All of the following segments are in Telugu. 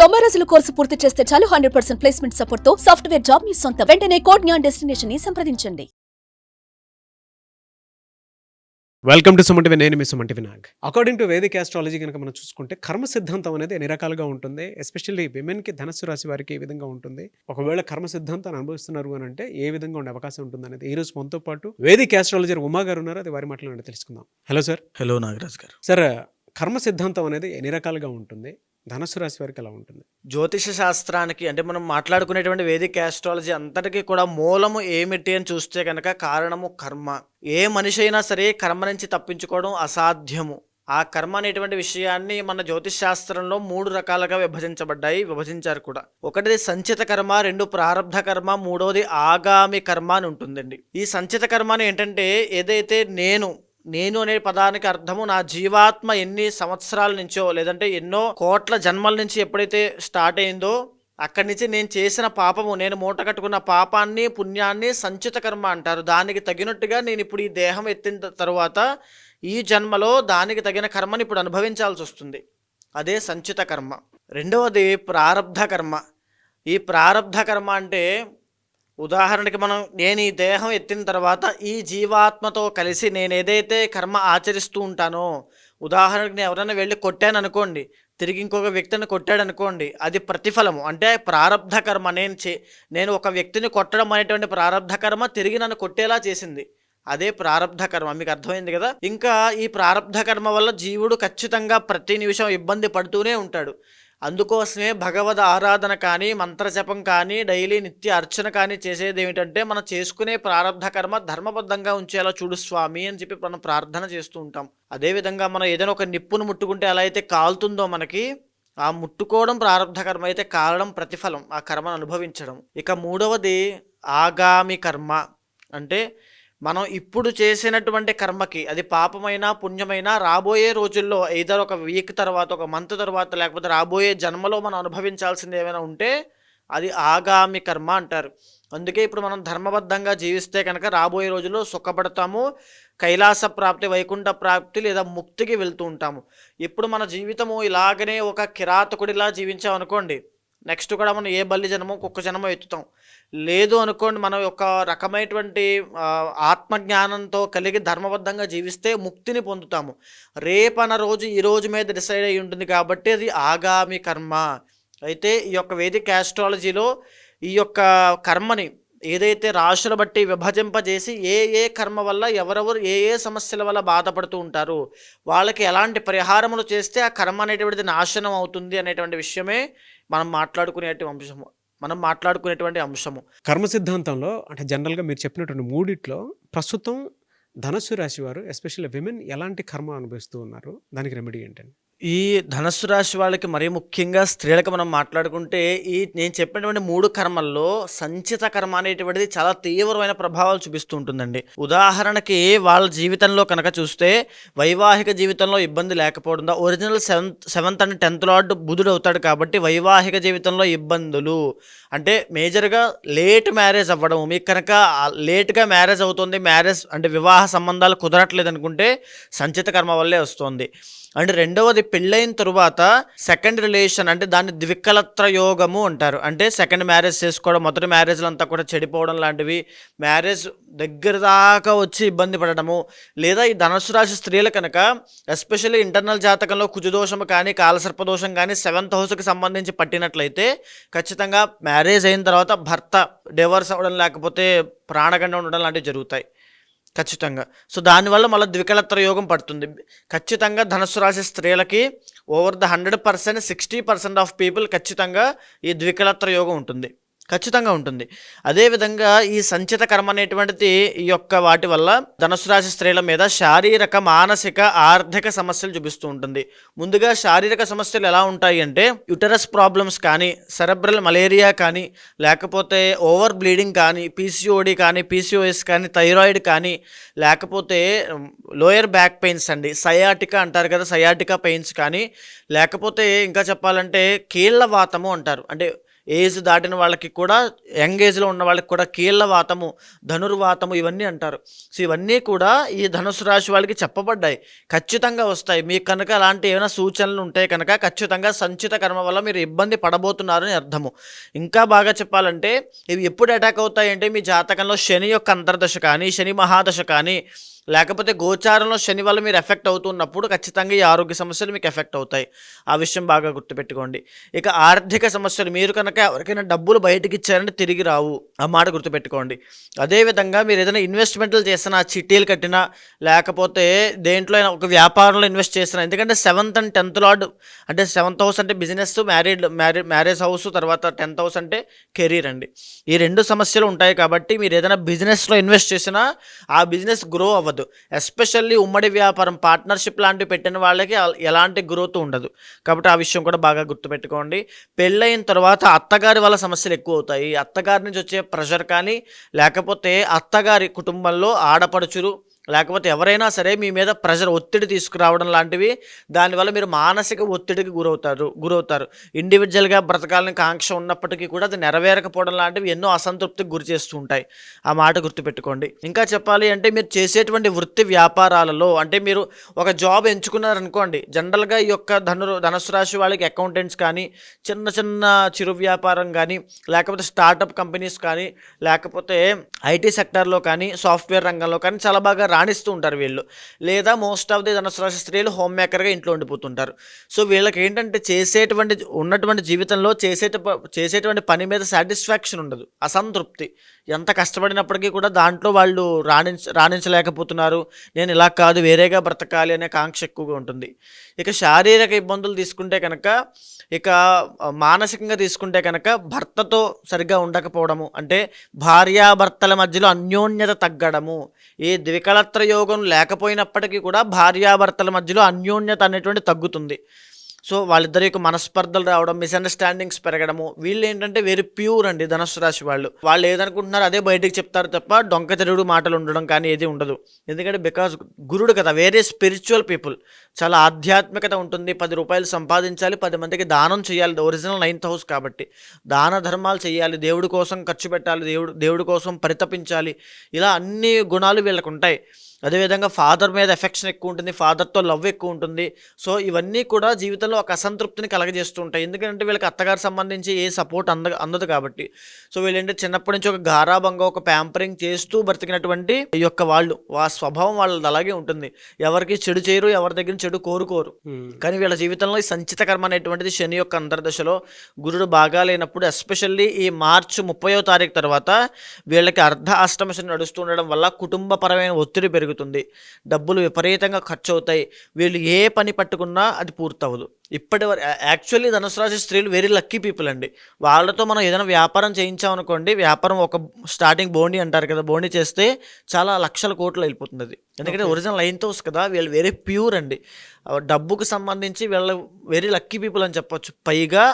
తొంభై రోజుల కోర్సు పూర్తి చేస్తే చాలు హండ్రెడ్ పర్సెంట్ ప్లేస్మెంట్ సపోర్ట్తో సాఫ్ట్వేర్ జాబ్ మీ సొంతం. వెంటనే కోడ్ జ్ఞాన్ డెస్టినేషన్ని సంప్రదించండి. వెల్కమ్ టు సుమంటి నేను మీ సుమంటి వినాగ్ అకార్డింగ్ టు వేదిక్ ఆస్ట్రాలజీ కనుక మనం చూసుకుంటే కర్మ సిద్ధాంతం అనేది ఎన్ని రకాలుగా ఉంటుంది? ఎస్పెషల్లీ విమెన్కి ధనస్సు రాశి వారికి ఏ విధంగా ఉంటుంది? ఒకవేళ కర్మ సిద్ధాంతాన్ని అనుభవిస్తున్నారు అని అంటే ఏ విధంగా ఉండే అవకాశం ఉంటుంది అనేది? ఈ రోజు మనతో పాటు వేదిక్ ఆస్ట్రాలజర్ ఉమా గారు ఉన్నారు. అది వారి మాటలు తెలుసుకుందాం. హలో సార్ హలో నాగరాజ్ గారు. సార్ కర్మ సిద్ధాంతం అనేది ఎన్ని రకాలుగా ఉంటుంది? ధనుసు రాశి వారికి ఎలా ఉంటుంది? జ్యోతిష శాస్త్రానికి అంటే మనం మాట్లాడుకునేటువంటి వేదిక ఆస్ట్రాలజీ అంతటికీ కూడా మూలము ఏమిటి అని చూస్తే కనుక కారణము కర్మ. ఏ మనిషి అయినా సరే కర్మ నుంచి తప్పించుకోవడం అసాధ్యము. ఆ కర్మ అనేటువంటి విషయాన్ని మన జ్యోతిష్ శాస్త్రంలో మూడు రకాలుగా విభజించబడ్డాయి విభజించారు కూడా. ఒకటిది సంచిత కర్మ రెండు ప్రారంధ కర్మ మూడవది ఆగామి కర్మ అని ఉంటుందండి. ఈ సంచిత కర్మ అని ఏంటంటే ఏదైతే నేను నేను అనే పదానికి అర్థము నా జీవాత్మ ఎన్ని సంవత్సరాల నుంచో లేదంటే ఎన్నో కోట్ల జన్మల నుంచి ఎప్పుడైతే స్టార్ట్ అయిందో అక్కడి నుంచి నేను చేసిన పాపము నేను మూట కట్టుకున్న పాపాన్ని పుణ్యాన్ని సంచిత కర్మ అంటారు. దానికి తగినట్టుగా నేను ఇప్పుడు ఈ దేహం ఎత్తిన తర్వాత ఈ జన్మలో దానికి తగిన కర్మని ఇప్పుడు అనుభవించాల్సి వస్తుంది. అదే సంచిత కర్మ. రెండవది ప్రారబ్ధ కర్మ. ఈ ప్రారబ్ధ కర్మ అంటే ఉదాహరణకి మనం నేను ఈ దేహం ఎత్తిన తర్వాత ఈ జీవాత్మతో కలిసి నేను ఏదైతే కర్మ ఆచరిస్తూ ఉంటానో ఉదాహరణకి నేను ఎవరైనా వెళ్ళి కొట్టాను అనుకోండి తిరిగి ఇంకొక వ్యక్తిని కొట్టాడు అనుకోండి అది ప్రతిఫలము. అంటే ప్రారబ్ధ కర్మ నేను చే నేను ఒక వ్యక్తిని కొట్టడం అనేటువంటి ప్రారంధ కర్మ తిరిగి నన్ను కొట్టేలా చేసింది. అదే ప్రారంధ కర్మ మీకు అర్థమైంది కదా? ఇంకా ఈ ప్రారంధ కర్మ వల్ల జీవుడు ఖచ్చితంగా ప్రతి నిమిషం ఇబ్బంది పడుతూనే ఉంటాడు. అందుకోసమే భగవద్ ఆరాధన కానీ మంత్రజపం కానీ డైలీ నిత్య అర్చన కానీ చేసేది ఏమిటంటే మనం చేసుకునే ప్రారంభ కర్మ ధర్మబద్ధంగా ఉంచేలా చూడు స్వామి అని చెప్పి మనం ప్రార్థన చేస్తూ ఉంటాం. అదేవిధంగా మనం ఏదైనా ఒక నిప్పును ముట్టుకుంటే ఎలా అయితే కాలుతుందో మనకి ఆ ముట్టుకోవడం ప్రారంభ కర్మ అయితే కాలడం ప్రతిఫలం ఆ కర్మను అనుభవించడం. ఇక మూడవది ఆగామి కర్మ. అంటే మనం ఇప్పుడు చేసినటువంటి కర్మకి అది పాపమైనా పుణ్యమైనా రాబోయే రోజుల్లో ఏదో ఒక వీక్ తర్వాత ఒక మంత్ తర్వాత లేకపోతే రాబోయే జన్మలో మనం అనుభవించాల్సింది ఏమైనా ఉంటే అది ఆగామి కర్మ అంటారు. అందుకే ఇప్పుడు మనం ధర్మబద్ధంగా జీవిస్తే కనుక రాబోయే రోజుల్లో సుఖపడతాము కైలాస ప్రాప్తి వైకుంఠ ప్రాప్తి లేదా ముక్తికి వెళ్తూ ఉంటాము. ఇప్పుడు మన జీవితము ఇలాగనే ఒక కిరాతకుడిలా జీవించామనుకోండి నెక్స్ట్ కూడా మనం ఏ బల్లి జనమో కుక్క జనమో ఎత్తుతాం. లేదు అనుకోండి మనం ఒక రకమైనటువంటి ఆత్మజ్ఞానంతో కలిగి ధర్మబద్ధంగా జీవిస్తే ముక్తిని పొందుతాము. రేపన రోజు ఈ రోజు మీద డిసైడ్ అయి ఉంటుంది కాబట్టి అది ఆగామి కర్మ. అయితే ఈ యొక్క వేదిక ఆస్ట్రాలజీలో ఈ యొక్క కర్మని ఏదైతే రాశుల బట్టి విభజింపజేసి ఏ ఏ కర్మ వల్ల ఎవరెవరు ఏ ఏ సమస్యల వల్ల బాధపడుతూ ఉంటారు వాళ్ళకి ఎలాంటి పరిహారములు చేస్తే ఆ కర్మ అనేటువంటిది నాశనం అవుతుంది అనేటువంటి విషయమే మనం మాట్లాడుకునేటువంటి అంశము మనం మాట్లాడుకునేటువంటి అంశము. కర్మ సిద్ధాంతంలో అంటే జనరల్గా మీరు చెప్పినటువంటి మూడిట్లో ప్రస్తుతం ధనస్సు రాశి వారు ఎస్పెషల్లీ విమెన్ ఎలాంటి కర్మ అనుభవిస్తూ ఉన్నారు? దానికి రెమెడీ ఏంటండి? ఈ ధనస్సు రాశి వాళ్ళకి మరీ ముఖ్యంగా స్త్రీలకు మనం మాట్లాడుకుంటే ఈ నేను చెప్పినటువంటి మూడు కర్మల్లో సంచిత కర్మ అనేటువంటిది చాలా తీవ్రమైన ప్రభావాలు చూపిస్తూ ఉంటుందండి. ఉదాహరణకి వాళ్ళ జీవితంలో కనుక చూస్తే వైవాహిక జీవితంలో ఇబ్బంది లేకపోవడం original seventh seventh and tenth lord బుధుడు అవుతాడు కాబట్టి వైవాహిక జీవితంలో ఇబ్బందులు. అంటే మేజర్గా లేట్ మ్యారేజ్ అవ్వడం మీకు కనుక లేట్గా మ్యారేజ్ అవుతుంది మ్యారేజ్ అంటే వివాహ సంబంధాలు కుదరట్లేదు అనుకుంటే సంచిత కర్మ వల్లే వస్తుంది. అండ్ రెండవది పెళ్ళైన తరువాత సెకండ్ రిలేషన్ అంటే దాన్ని ద్వికలత్ర యోగము అంటారు. అంటే సెకండ్ మ్యారేజ్ చేసుకోవడం మొదటి మ్యారేజ్లు అంతా కూడా చెడిపోవడం లాంటివి మ్యారేజ్ దగ్గర దాకా వచ్చి ఇబ్బంది పడటము లేదా ఈ ధనుసు రాశి స్త్రీలు కనుక ఎస్పెషల్లీ ఇంటర్నల్ జాతకంలో కుజుదోషం కానీ కాలసర్పదోషం కానీ సెవెంత్ హౌస్కి సంబంధించి పట్టినట్లయితే ఖచ్చితంగా మ్యారేజ్ అయిన తర్వాత భర్త డివోర్స్ అవ్వడం లేకపోతే ప్రాణగండం ఉండడం లాంటివి జరుగుతాయి. ఖచ్చితంగా. సో దానివల్ల మళ్ళీ ద్వికలత్ర యోగం పడుతుంది. ఖచ్చితంగా ధనుసు రాశి స్త్రీలకి over the hundred percent sixty percent of people ఖచ్చితంగా ఈ ద్వికలత్ర యోగం ఉంటుంది. ఖచ్చితంగా ఉంటుంది. అదేవిధంగా ఈ సంచిత కర్మ అనేటువంటిది ఈ యొక్క వాటి వల్ల ధనుసు రాశి స్త్రీల మీద శారీరక మానసిక ఆర్థిక సమస్యలు చూపిస్తూ ఉంటుంది. ముందుగా శారీరక సమస్యలు ఎలా ఉంటాయి అంటే యుటరస్ ప్రాబ్లమ్స్ కానీ సెరబ్రల్ మలేరియా కానీ లేకపోతే ఓవర్ బ్లీడింగ్ కానీ పీసీఓడి కానీ పీసీఓఎస్ కానీ థైరాయిడ్ కానీ లేకపోతే లోయర్ బ్యాక్ పెయిన్స్ అండి. సయాటికా అంటారు కదా సయాటికా పెయిన్స్ కానీ లేకపోతే ఇంకా చెప్పాలంటే కీళ్ళ వాతము అంటారు. అంటే ఏజ్ దాటిన వాళ్ళకి కూడా యంగ్ ఏజ్లో ఉన్న వాళ్ళకి కూడా కీళ్ళ వాతము ధనుర్వాతము ఇవన్నీ అంటారు. సో ఇవన్నీ కూడా ఈ ధనుసు రాశి వాళ్ళకి చెప్పబడ్డాయి. ఖచ్చితంగా వస్తాయి. మీకు కనుక అలాంటి ఏమైనా సూచనలు ఉంటే కనుక ఖచ్చితంగా సంచిత కర్మ వల్ల మీరు ఇబ్బంది పడబోతున్నారని అర్థము. ఇంకా బాగా చెప్పాలంటే ఇవి ఎప్పుడు అటాక్ అవుతాయంటే మీ జాతకంలో శని యొక్క అంతర్దశ కానీ శని మహాదశ కానీ లేకపోతే గోచారంలో శని వల్ల మీరు ఎఫెక్ట్ అవుతున్నప్పుడు ఖచ్చితంగా ఈ ఆరోగ్య సమస్యలు మీకు ఎఫెక్ట్ అవుతాయి. ఆ విషయం బాగా గుర్తుపెట్టుకోండి. ఇక ఆర్థిక సమస్యలు మీరు కనుక ఎవరికైనా డబ్బులు బయటకి ఇచ్చారంటే తిరిగి రావు. ఆ మాట గుర్తుపెట్టుకోండి. అదేవిధంగా మీరు ఏదైనా ఇన్వెస్ట్మెంట్లు చేసినా చిట్టీలు కట్టినా లేకపోతే దేంట్లో అయినా ఒక వ్యాపారంలో ఇన్వెస్ట్ చేసినా ఎందుకంటే సెవెంత్ అండ్ టెన్త్ లాడ్ అంటే సెవెంత్ హౌస్ అంటే business married marry marriage house తర్వాత టెన్త్ హౌస్ అంటే కెరీర్ అండి. ఈ రెండు సమస్యలు ఉంటాయి కాబట్టి మీరు ఏదైనా బిజినెస్లో ఇన్వెస్ట్ చేసినా ఆ బిజినెస్ గ్రో అవ్వదు. ఎస్పెషల్లీ ఉమ్మడి వ్యాపారం పార్ట్నర్షిప్ లాంటివి పెట్టిన వాళ్ళకి ఎలాంటి గ్రోత్ ఉండదు. కాబట్టి ఆ విషయం కూడా బాగా గుర్తుపెట్టుకోండి. పెళ్ళైన తర్వాత అత్తగారి వల్ల సమస్యలు ఎక్కువ అవుతాయి అత్తగారి నుంచి వచ్చే ప్రెషర్ కానీ లేకపోతే అత్తగారి కుటుంబంలో ఆడపడుచులు లేకపోతే ఎవరైనా సరే మీ మీద ప్రెషర్ ఒత్తిడి తీసుకురావడం లాంటివి దానివల్ల మీరు మానసిక ఒత్తిడికి గురవుతారు గురవుతారు. ఇండివిజువల్గా బ్రతకాలని కాంక్ష ఉన్నప్పటికీ కూడా అది నెరవేరకపోవడం లాంటివి ఎన్నో అసంతృప్తికి గురి చేస్తూ ఉంటాయి. ఆ మాట గుర్తుపెట్టుకోండి. ఇంకా చెప్పాలి అంటే మీరు చేసేటువంటి వృత్తి వ్యాపారాలలో అంటే మీరు ఒక జాబ్ ఎంచుకున్నారనుకోండి జనరల్గా ఈ యొక్క ధను ధనుసు రాశి వాళ్ళకి అకౌంటెంట్స్ కానీ చిన్న చిన్న చిరు వ్యాపారం కానీ లేకపోతే స్టార్టప్ కంపెనీస్ కానీ లేకపోతే ఐటీ సెక్టార్లో కానీ సాఫ్ట్వేర్ రంగంలో కానీ చాలా బాగా రాణిస్తూ ఉంటారు వీళ్ళు. లేదా మోస్ట్ ఆఫ్ ది ధనుసు స్త్రీలు హోమ్ మేకర్గా ఇంట్లో ఉండిపోతుంటారు. సో వీళ్ళకి ఏంటంటే చేసేటువంటి ఉన్నటువంటి జీవితంలో చేసేట చేసేటువంటి పని మీద సాటిస్ఫాక్షన్ ఉండదు. అసంతృప్తి. ఎంత కష్టపడినప్పటికీ కూడా దాంట్లో వాళ్ళు రాణించ రాణించలేకపోతున్నారు. నేను ఇలా కాదు వేరేగా బ్రతకాలి అనే కాంక్ష ఎక్కువగా ఉంటుంది. ఇక శారీరక ఇబ్బందులు తీసుకుంటే కనుక ఇక మానసికంగా తీసుకుంటే కనుక భర్తతో సరిగ్గా ఉండకపోవడము అంటే భార్యాభర్తల మధ్యలో అన్యోన్యత తగ్గడము ఏ ద్వికళత్ర యోగం లేకపోయినప్పటికీ కూడా భార్యాభర్తల మధ్యలో అన్యోన్యత అనేటువంటి తగ్గుతుంది. సో వాళ్ళిద్దరి యొక్క మనస్పర్ధలు రావడం మిస్అండర్స్టాండింగ్స్ పెరగడము వీళ్ళు ఏంటంటే వెరీ ప్యూర్ అండి ధనుసు రాశి వాళ్ళు. వాళ్ళు ఏదనుకుంటున్నారో అదే బయటికి చెప్తారు తప్ప డొంక తిరుగుడు మాటలు ఉండడం కానీ ఏది ఉండదు. ఎందుకంటే బికాజ్ గురుడు కదా వేరే స్పిరిచువల్ పీపుల్ చాలా ఆధ్యాత్మికత ఉంటుంది పది రూపాయలు సంపాదించాలి పది మందికి దానం చేయాలి ఒరిజినల్ నైన్త్ హౌస్ కాబట్టి. దాన ధర్మాలు చేయాలి దేవుడి కోసం ఖర్చు పెట్టాలి దేవుడు దేవుడి కోసం పరితపించాలి. ఇలా అన్ని గుణాలు వీళ్ళకు ఉంటాయి అదేవిధంగా ఫాదర్ మీద ఎఫెక్షన్ ఎక్కువ ఉంటుంది ఫాదర్తో లవ్ ఎక్కువ ఉంటుంది. సో ఇవన్నీ కూడా జీవితంలో ఒక అసంతృప్తిని కలగజేస్తూ ఉంటాయి. ఎందుకంటే వీళ్ళకి అత్తగారు సంబంధించి ఏ సపోర్ట్ అంద అందదు కాబట్టి. సో వీళ్ళంటే చిన్నప్పటి నుంచి ఒక గారాభంగా ఒక ప్యాంపరింగ్ చేస్తూ బ్రతికినటువంటి ఈ యొక్క వాళ్ళు ఆ స్వభావం వాళ్ళది అలాగే ఉంటుంది. ఎవరికి చెడు చేయరు ఎవరి దగ్గర చెడు కోరుకోరు. కానీ వీళ్ళ జీవితంలో ఈ సంచిత కర్మ అనేటువంటిది శని యొక్క అంతర్దశలో గురుడు బాగా లేనప్పుడు ఎస్పెషల్లీ ఈ మార్చి ముప్పయో తారీఖు తర్వాత వీళ్ళకి అర్ధ అష్టమ శని నడుస్తూ ఉండడం వల్ల కుటుంబపరమైన ఒత్తిడి పెరుగుతుంది డబ్బులు విపరీతంగా ఖర్చు అవుతాయి వీళ్ళు ఏ పని పట్టుకున్నా అది పూర్తవదు ఇప్పటి వరకు యాక్చువల్లీ ధనుసు రాశి స్త్రీలు వెరీ లక్కీ పీపుల్ అండి. వాళ్ళతో మనం ఏదైనా వ్యాపారం చేయించామనుకోండి వ్యాపారం ఒక స్టార్టింగ్ బోండి అంటారు కదా బోండి చేస్తే చాలా లక్షల కోట్లు వెళ్ళిపోతుంది అది ఎందుకంటే ఒరిజినల్ లైన్ తోస్ కదా వీళ్ళు వెరీ ప్యూర్ అండి. డబ్బుకు సంబంధించి వీళ్ళ వెరీ లక్కీ పీపుల్ అని చెప్పొచ్చు. పైగా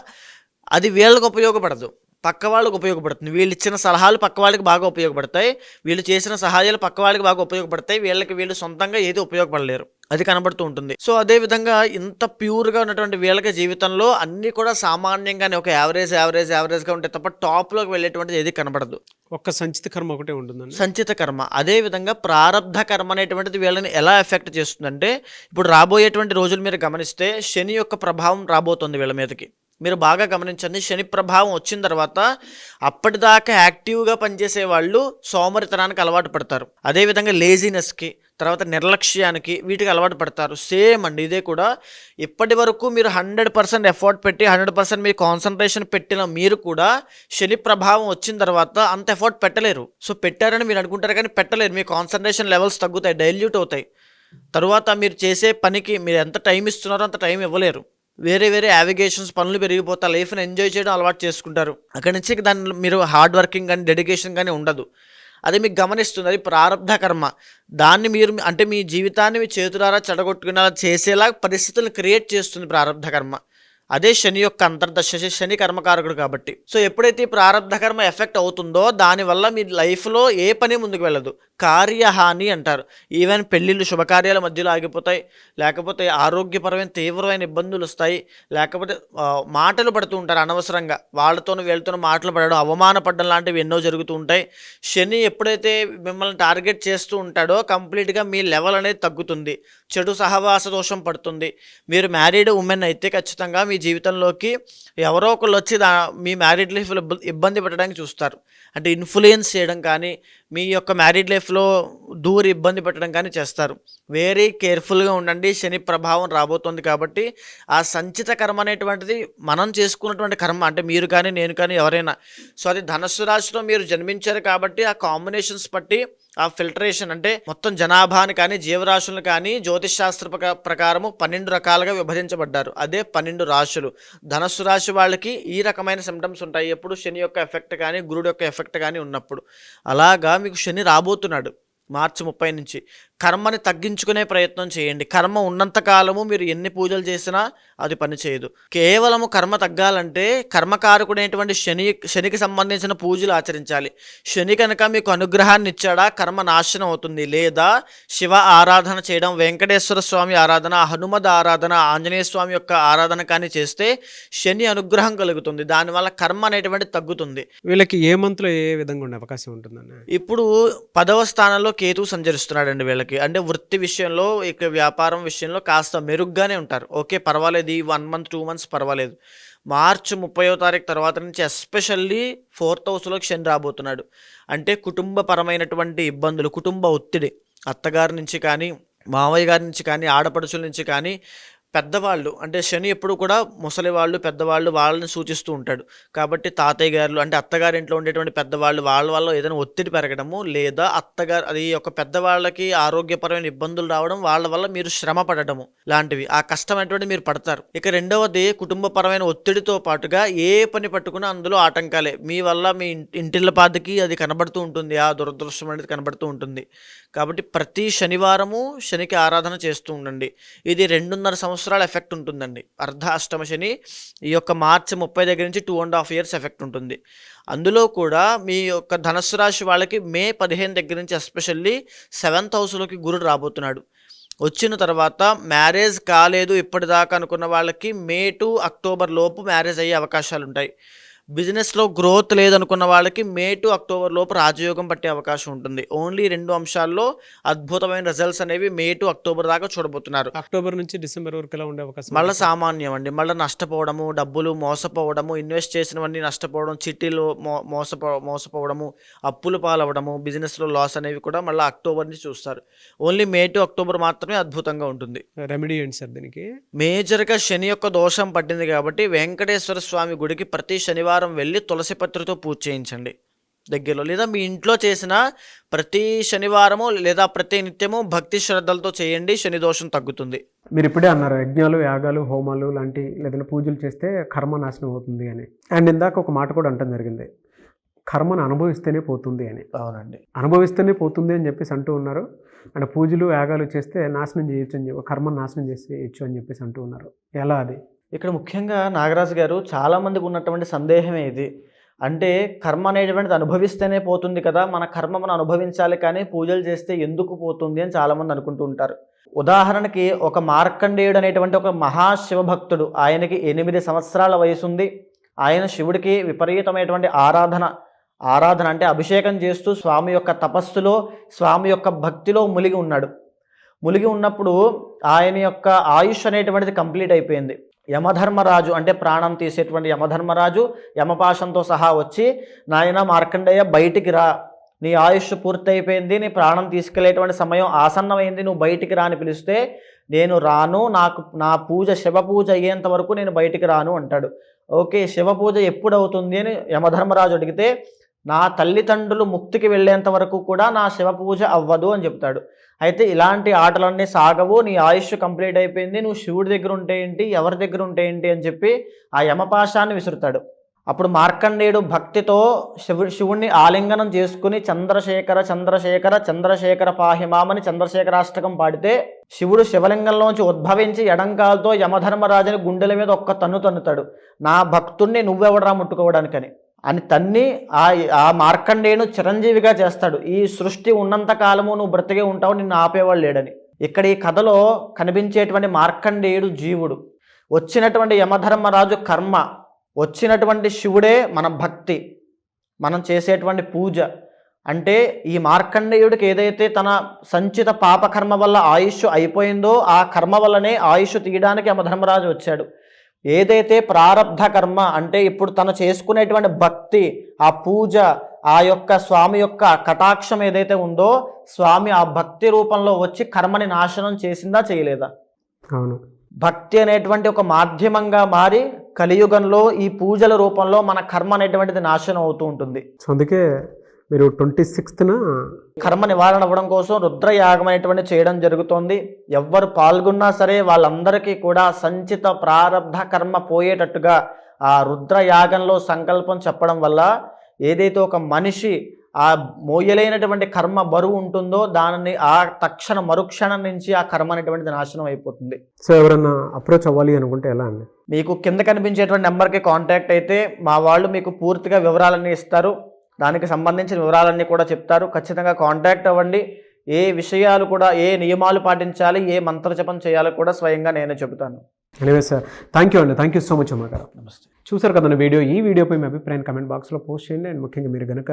అది వీళ్ళకి ఉపయోగపడదు. పక్క వాళ్ళకి ఉపయోగపడుతుంది. వీళ్ళు ఇచ్చిన సలహాలు పక్క వాళ్ళకి బాగా ఉపయోగపడతాయి. వీళ్ళు చేసిన సహాయాలు పక్క వాళ్ళకి బాగా ఉపయోగపడతాయి. వీళ్ళకి వీళ్ళు సొంతంగా ఏది ఉపయోగపడలేరు. అది కనబడుతూ ఉంటుంది. సో అదే విధంగా ఇంత ప్యూర్గా ఉన్నటువంటి వీళ్ళకి జీవితంలో అన్నీ కూడా సామాన్యంగానే ఒక యావరేజ్ యావరేజ్ యావరేజ్గా ఉంటాయి తప్ప టాప్లోకి వెళ్ళేటువంటిది ఏది కనబడదు. ఒక్క సంచిత కర్మ ఒకటే ఉంటుందండి. సంచిత కర్మ. అదే విధంగా ప్రారంధ కర్మ అనేటువంటిది వీళ్ళని ఎలా ఎఫెక్ట్ చేస్తుందంటే ఇప్పుడు రాబోయేటువంటి రోజులు మీరు గమనిస్తే శని యొక్క ప్రభావం రాబోతుంది వీళ్ళ మీదకి. మీరు బాగా గమనించండి. శని ప్రభావం వచ్చిన తర్వాత అప్పటిదాకా యాక్టివ్గా పనిచేసే వాళ్ళు సోమరితనానికి అలవాటు పడతారు. అదేవిధంగా లేజినెస్కి తర్వాత నిర్లక్ష్యానికి వీటికి అలవాటు పడతారు. సేమ్ అండి ఇదే కూడా. ఇప్పటి వరకు మీరు హండ్రెడ్ పర్సెంట్ ఎఫర్ట్ పెట్టి హండ్రెడ్ పర్సెంట్ మీరు కాన్సన్ట్రేషన్ పెట్టిన మీరు కూడా శని ప్రభావం వచ్చిన తర్వాత అంత ఎఫర్ట్ పెట్టలేరు. సో పెట్టారని మీరు అనుకుంటారు కానీ పెట్టలేరు. మీ కాన్సన్ట్రేషన్ లెవెల్స్ తగ్గుతాయి డైల్యూట్ అవుతాయి. తర్వాత మీరు చేసే పనికి మీరు ఎంత టైం ఇస్తున్నారో అంత టైం ఇవ్వలేరు. వేరే వేరే యావిగేషన్స్ పనులు పెరిగిపోతా లైఫ్ని ఎంజాయ్ చేయడం అలవాటు చేసుకుంటారు. అక్కడి నుంచి దాని మీరు హార్డ్ వర్కింగ్ కానీ డెడికేషన్ కానీ ఉండదు. అది మీకు గమనిస్తుంది అది ప్రారంధ కర్మ. దాన్ని మీరు అంటే మీ జీవితాన్ని మీ చేతులారా చెడగొట్టుకునేలా చేసేలా పరిస్థితులను క్రియేట్ చేస్తుంది ప్రారంధ కర్మ. అదే శని యొక్క అంతర్దశ శని కర్మకారకుడు కాబట్టి. సో ఎప్పుడైతే ఈ ప్రారంధ కర్మ ఎఫెక్ట్ అవుతుందో దానివల్ల మీ లైఫ్లో ఏ పని ముందుకు వెళ్ళదు. కార్యహాని అంటారు. ఈవెన్ పెళ్ళిళ్ళు శుభకార్యాల మధ్యలో ఆగిపోతాయి. లేకపోతే ఆరోగ్యపరమైన తీవ్రమైన ఇబ్బందులు వస్తాయి. లేకపోతే మాటలు పడుతూ ఉంటారు అనవసరంగా. వాళ్ళతోనూ వీళ్ళతోనూ మాటలు పడడం అవమానపడడం లాంటివి ఎన్నో జరుగుతూ ఉంటాయి. శని ఎప్పుడైతే మిమ్మల్ని టార్గెట్ చేస్తూ ఉంటాడో కంప్లీట్గా మీ లెవెల్ అనేది తగ్గుతుంది. చెడు సహవాస దోషం పడుతుంది. మీరు మ్యారీడ్ ఉమెన్ అయితే ఖచ్చితంగా మీ మీ జీవితంలోకి ఎవరో ఒకళ్ళు వచ్చి దా మీ మ్యారీడ్ లైఫ్లో ఇబ్బంది పెట్టడానికి చూస్తారు. అంటే ఇన్ఫ్లుయెన్స్ చేయడం కానీ మీ యొక్క మ్యారీడ్ లైఫ్లో దూరి ఇబ్బంది పెట్టడం కానీ చేస్తారు. వెరీ కేర్ఫుల్గా ఉండండి. శని ప్రభావం రాబోతోంది కాబట్టి ఆ సంచిత కర్మ అనేటువంటిది మనం చేసుకున్నటువంటి కర్మ. అంటే మీరు కానీ నేను కానీ ఎవరైనా సో అది ధనస్సు రాశిలో మీరు జన్మించారు కాబట్టి ఆ కాంబినేషన్స్ బట్టి ఆ ఫిల్టరేషన్ అంటే మొత్తం జనాభాని కానీ జీవరాశులను కానీ జ్యోతిష్ శాస్త్ర ప్రకారము పన్నెండు రకాలుగా విభజించబడ్డారు. అదే పన్నెండు రాశులు. ధనస్సు రాశి వాళ్ళకి ఈ రకమైన సిమ్టమ్స్ ఉంటాయి. ఎప్పుడు శని యొక్క ఎఫెక్ట్ కానీ గురుడు యొక్క ఎఫెక్ట్ కానీ ఉన్నప్పుడు. అలాగా మీకు శని రాబోతున్నాడు. మార్చి ముప్పై నుంచి. కర్మని తగ్గించుకునే ప్రయత్నం చేయండి. కర్మ ఉన్నంత కాలము మీరు ఎన్ని పూజలు చేసినా అది పనిచేయదు కేవలము కర్మ తగ్గాలంటే కర్మకారకుడైనటువంటి శని శనికి సంబంధించిన పూజలు ఆచరించాలి. శని కనుక మీకు అనుగ్రహాన్ని ఇచ్చాడా కర్మ నాశనం అవుతుంది. లేదా శివ ఆరాధన చేయడం వెంకటేశ్వర స్వామి ఆరాధన హనుమద్ ఆరాధన ఆంజనేయ స్వామి యొక్క ఆరాధన కానీ చేస్తే శని అనుగ్రహం కలుగుతుంది. దానివల్ల కర్మ అనేటువంటి తగ్గుతుంది. వీళ్ళకి ఏ మంత్లో ఏ విధంగా ఉండే అవకాశం ఉంటుందన్న ఇప్పుడు పదవ స్థానంలో కేతు సంచరిస్తున్నాడండి వీళ్ళకి. అంటే వృత్తి విషయంలో ఇక వ్యాపారం విషయంలో కాస్త మెరుగ్గానే ఉంటారు. ఓకే పర్వాలేదు ఈ వన్ మంత్ టూ మంత్స్ పర్వాలేదు. మార్చి ముప్పయో తారీఖు తర్వాత నుంచి ఎస్పెషల్లీ ఫోర్త్ హౌస్లోకి శని రాబోతున్నాడు. అంటే కుటుంబపరమైనటువంటి ఇబ్బందులు కుటుంబ ఒత్తిడి. అత్తగారి నుంచి కానీ మావయ్య గారి నుంచి కానీ ఆడపడుచుల నుంచి కానీ పెద్దవాళ్ళు అంటే శని ఎప్పుడు కూడా ముసలి వాళ్ళు పెద్దవాళ్ళు వాళ్ళని సూచిస్తూ ఉంటాడు. కాబట్టి తాతయ్య గారు అంటే అత్తగారి ఇంట్లో ఉండేటువంటి పెద్దవాళ్ళు వాళ్ళ వల్ల ఏదైనా ఒత్తిడి పెరగడము లేదా అత్తగారు అది ఒక పెద్దవాళ్ళకి ఆరోగ్యపరమైన ఇబ్బందులు రావడం వాళ్ళ వల్ల మీరు శ్రమ పడటము లాంటివి. ఆ కష్టం అనేటువంటి మీరు పడతారు. ఇక రెండవది కుటుంబపరమైన ఒత్తిడితో పాటుగా ఏ పని పట్టుకున్నా అందులో ఆటంకాలే. మీ వల్ల మీ ఇంటి- ఇంటిళ్ళ పాదికి అది కనబడుతూ ఉంటుంది. ఆ దురదృష్టం అనేది కనబడుతూ ఉంటుంది. కాబట్టి ప్రతి శనివారము శనికి ఆరాధన చేస్తూ ఉండండి. ఇది రెండున్నర సంవత్సరం సంవత్సరాల ఎఫెక్ట్ ఉంటుందండి. అర్ధ అష్టమ శని ఈ యొక్క మార్చి ముప్పై దగ్గర నుంచి two and half years effect ఉంటుంది. అందులో కూడా మీ యొక్క ధనస్సు రాశి వాళ్ళకి మే పదిహేను దగ్గర నుంచి ఎస్పెషల్లీ సెవెంత్ హౌస్లోకి గురుడు రాబోతున్నాడు. వచ్చిన తర్వాత మ్యారేజ్ కాలేదు ఇప్పటిదాకా అనుకున్న వాళ్ళకి మే టు అక్టోబర్ లోపు మ్యారేజ్ అయ్యే అవకాశాలు ఉంటాయి బిజినెస్లో గ్రోత్ లేదనుకున్న వాళ్ళకి మే టు అక్టోబర్ లోపు రాజయోగం పట్టే అవకాశం ఉంటుంది. ఓన్లీ రెండు అంశాల్లో అద్భుతమైన రిజల్ట్స్ అనేవి మే టు అక్టోబర్ దాకా చూడబోతున్నారు. అక్టోబర్ నుంచి డిసెంబర్ వరకు ఎలా ఉండే అవకాశం మళ్ళీ? సామాన్యం అండి. మళ్ళీ నష్టపోవడము డబ్బులు మోసపోవడము ఇన్వెస్ట్ చేసినవన్నీ నష్టపోవడం చిట్టీలు మోసపో మోసపోవడము అప్పులు పాలవడము బిజినెస్లో లాస్ అనేవి కూడా మళ్ళీ అక్టోబర్ నుంచి చూస్తారు. ఓన్లీ మే టు అక్టోబర్ మాత్రమే అద్భుతంగా ఉంటుంది. రెమెడీ ఏంటి సార్ దీనికి? మేజర్గా శని యొక్క దోషం పట్టింది కాబట్టి వెంకటేశ్వర స్వామి గుడికి ప్రతి శనివారం వెళ్ళి తులసి పత్రితో పూజ చేయించండి. దగ్గరలో లేదా మీ ఇంట్లో చేసిన ప్రతి శనివారము లేదా ప్రతి నిత్యము భక్తి శ్రద్ధలతో చేయండి శని దోషం తగ్గుతుంది. మీరు ఇప్పుడే అన్నారు యజ్ఞాలు యాగాలు హోమాలు లాంటి లేదంటే పూజలు చేస్తే కర్మ నాశనం అవుతుంది అని. అండ్ ఇందాక ఒక మాట కూడా అంటం జరిగింది కర్మను అనుభవిస్తేనే పోతుంది అని. అవునండి. అనుభవిస్తేనే పోతుంది అని చెప్పేసి అంటూ ఉన్నారు. అంటే పూజలు యాగాలు చేస్తే నాశనం చేయొచ్చు అని చెప్పి కర్మను నాశనం చేసేయచ్చు అని చెప్పేసి అంటూ ఉన్నారు. ఎలా అది? ఇక్కడ ముఖ్యంగా నాగరాజు గారు చాలామందికి ఉన్నటువంటి సందేహమే ఇది. అంటే కర్మ అనేటువంటిది అనుభవిస్తేనే పోతుంది కదా మన కర్మ మనం అనుభవించాలి కానీ పూజలు చేస్తే ఎందుకు పోతుంది అని చాలామంది అనుకుంటూ ఉంటారు. ఉదాహరణకి ఒక మార్కండేయుడు అనేటువంటి ఒక మహాశివభక్తుడు ఆయనకి ఎనిమిది సంవత్సరాల వయసు ఉంది ఆయన శివుడికి విపరీతమైనటువంటి ఆరాధన ఆరాధన అంటే అభిషేకం చేస్తూ స్వామి యొక్క తపస్సులో స్వామి యొక్క భక్తిలో మునిగి ఉన్నాడు. మునిగి ఉన్నప్పుడు ఆయన యొక్క ఆయుష్ అనేటువంటిది కంప్లీట్ అయిపోయింది. యమధర్మరాజు అంటే ప్రాణం తీసేటువంటి యమధర్మరాజు యమపాశంతో సహా వచ్చి నాయన మార్కండేయ బయటికి రా. నీ ఆయుష్ పూర్తయిపోయింది నీ ప్రాణం తీసుకెళ్ళేటువంటి సమయం ఆసన్నమైంది నువ్వు బయటికి రా అని పిలిస్తే నేను రాను నాకు నా పూజ శివ పూజ అయ్యేంత వరకు నేను బయటికి రాను అంటాడు. ఓకే శివ పూజ ఎప్పుడు అవుతుంది అని యమధర్మరాజు అడిగితే నా తల్లిదండ్రులు ముక్తికి వెళ్ళేంత వరకు కూడా నా శివ పూజ అవ్వదు అని చెప్తాడు. అయితే ఇలాంటి ఆటలన్నీ సాగవు నీ ఆయుష్ కంప్లీట్ అయిపోయింది నువ్వు శివుడి దగ్గర ఉంటే ఏంటి ఎవరి దగ్గర ఉంటే ఏంటి అని చెప్పి ఆ యమపాశాన్ని విసురుతాడు. అప్పుడు మార్కండేయుడు భక్తితో శివు శివుణ్ణి ఆలింగనం చేసుకుని చంద్రశేఖర చంద్రశేఖర చంద్రశేఖర పాహిమామని చంద్రశేఖరాష్టకం పాడితే శివుడు శివలింగంలోంచి ఉద్భవించి ఎడంకాలతో యమధర్మరాజుని గుండెల మీద ఒక్క తన్ను తన్నుతాడు. నా భక్తుణ్ణి నువ్వెవడరా ముట్టుకోవడానికని. అని తన్ని ఆ ఆ మార్కండేయును చిరంజీవిగా చేస్తాడు. ఈ సృష్టి ఉన్నంత కాలము నువ్వు బ్రతికే ఉంటావు నిన్ను ఆపేవాళ్ళు లేడని. ఇక్కడ ఈ కథలో కనిపించేటువంటి మార్కండేయుడు జీవుడు. వచ్చినటువంటి యమధర్మరాజు కర్మ వచ్చినటువంటి శివుడే మన భక్తి మనం చేసేటువంటి పూజ. అంటే ఈ మార్కండేయుడికి ఏదైతే తన సంచిత పాపకర్మ వల్ల ఆయుష్ అయిపోయిందో ఆ కర్మ వల్లనే ఆయుష్ తీయడానికి యమధర్మరాజు వచ్చాడు. ఏదైతే ప్రారబ్ధ కర్మ అంటే ఇప్పుడు తను చేసుకునేటువంటి భక్తి ఆ పూజ ఆ యొక్క స్వామి యొక్క కటాక్షం ఏదైతే ఉందో స్వామి ఆ భక్తి రూపంలో వచ్చి కర్మని నాశనం చేసిందా చేయలేదా? అవును. భక్తి అనేటువంటి ఒక మాధ్యమంగా మారి కలియుగంలో ఈ పూజల రూపంలో మన కర్మ అనేటువంటిది నాశనం అవుతూ ఉంటుంది. అందుకే మీరు ట్వంటీ సిక్స్త్న కర్మ నివారణ అవ్వడం కోసం రుద్రయాగం అనేటువంటి చేయడం జరుగుతోంది. ఎవ్వరు పాల్గొన్నా సరే వాళ్ళందరికీ కూడా సంచిత ప్రారబ్ధ కర్మ పోయేటట్టుగా ఆ రుద్రయాగంలో సంకల్పం చెప్పడం వల్ల ఏదైతే ఒక మనిషి ఆ మోయలేనటువంటి కర్మ బరువు ఉంటుందో దానిని ఆ తక్షణ మరుక్షణం నుంచి ఆ కర్మ అనేటువంటిది నాశనం అయిపోతుంది. సో ఎవరన్నా అప్రోచ్ అవ్వాలి అనుకుంటే ఎలా అండి? మీకు కింద కనిపించేటువంటి నెంబర్కి కాంటాక్ట్ అయితే మా వాళ్ళు మీకు పూర్తిగా వివరాలన్నీ ఇస్తారు. దానికి సంబంధించిన వివరాలన్నీ కూడా చెప్తారు. ఖచ్చితంగా కాంటాక్ట్ అవ్వండి. ఏ విషయాలు కూడా ఏ నియమాలు పాటించాలి ఏ మంత్రజపం చేయాలో కూడా స్వయంగా నేనే చెబుతాను. ఎనివే సార్ థ్యాంక్ యూ అండి థ్యాంక్ యూ సో మచ్ అమ్మ గారు నమస్తే చూసారు కదండి వీడియో ఈ వీడియోపై మీ అభిప్రాయం కమెంట్ బాక్స్లో పోస్ట్ చేయండి. అండ్ ముఖ్యంగా మీరు కనుక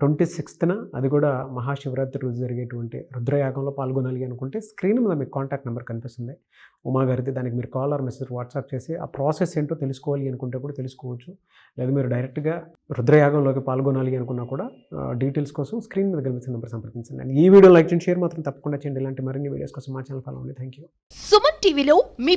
ట్వంటీ సిక్స్త్న అది కూడా మహాశివరాత్రి రోజు జరిగేటువంటి రుద్రయాగంలో పాల్గొనాలి అనుకుంటే స్క్రీన్ మీద మీకు కాంటాక్ట్ నెంబర్ కనిపిస్తుంది. ఉమా గారిది దానికి మీరు కాల్ ఆర్ మెసేజ్ వాట్సాప్ చేసి ఆ ప్రాసెస్ ఏంటో తెలుసుకోవాలి అనుకుంటే కూడా తెలుసుకోవచ్చు. లేదా మీరు డైరెక్ట్గా రుద్రయాగంలోకి పాల్గొనాలి అనుకున్నా కూడా డీటెయిల్స్ కోసం స్క్రీన్ మీద కనిపిస్తున్న నెంబర్ సంప్రదించండి. అండ్ ఈ వీడియో లైక్ చేయండి షేర్ మాత్రం తప్పకుండా చేయండి. ఇలాంటి మరిన్ని వీడియోస్ కోసం మా ఛానల్ ఫాలో అవ్వండి. థ్యాంక్ యూ సుమన్ టీవీలో మీ